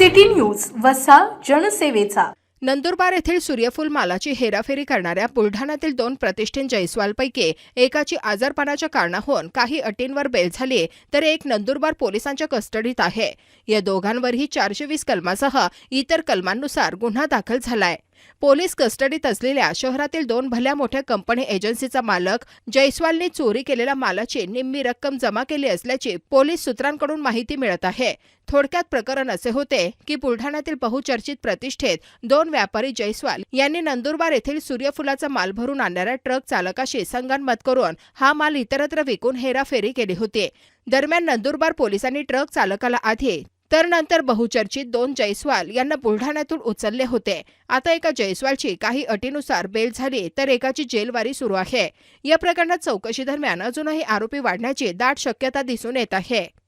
city news वसा जनसेवेचा. नंदुरबार येथील सूर्यफूल मालाची हेराफेरी करणाऱ्या बुलढाण्यातील दोन प्रतिष्ठित जयस्वालपैकी एकाची आजारपणाच्या कारणाहून काही अटींवर बेल झाली तर एक नंदुरबार पोलिसांच्या कस्टडीत आहे. या दोघांवरही चारशे वीस कलमासह इतर कलमांनुसार गुन्हा दाखल झालाय. पोलीस कस्टडीत असलेल्या शहरातील दोन भल्या मोठ्या कंपनी एजन्सीचा मालक जयस्वालने चोरी केलेल्या मालाची निम्मी रक्कम जमा केली असल्याची पोलीस सूत्रांकडून माहिती मिळत आहे. थोडक्यात प्रकरण असे होते की बुलढाण्यातील बहुचर्चित प्रतिष्ठेत दोन व्यापारी जयस्वाल यांनी नंदुरबार येथील सूर्यफुलाचा माल भरून आणणाऱ्या ट्रक चालकाशी संगनमत करून हा माल इतरत्र विकून हेराफेरी केली होती. दरम्यान नंदुरबार पोलिसांनी ट्रक चालकाला आधी तर नंतर बहुचर्चित दोन जयस्वाल यांना बुलढाण्यातून उचलले होते. आता एका जयस्वालची काही अटीनुसार बेल झाली तर एकाची जेलवारी सुरू आहे. या प्रकरणात चौकशी दरम्यान अजूनही आरोपी वाढण्याची दाट शक्यता दिसून येत आहे.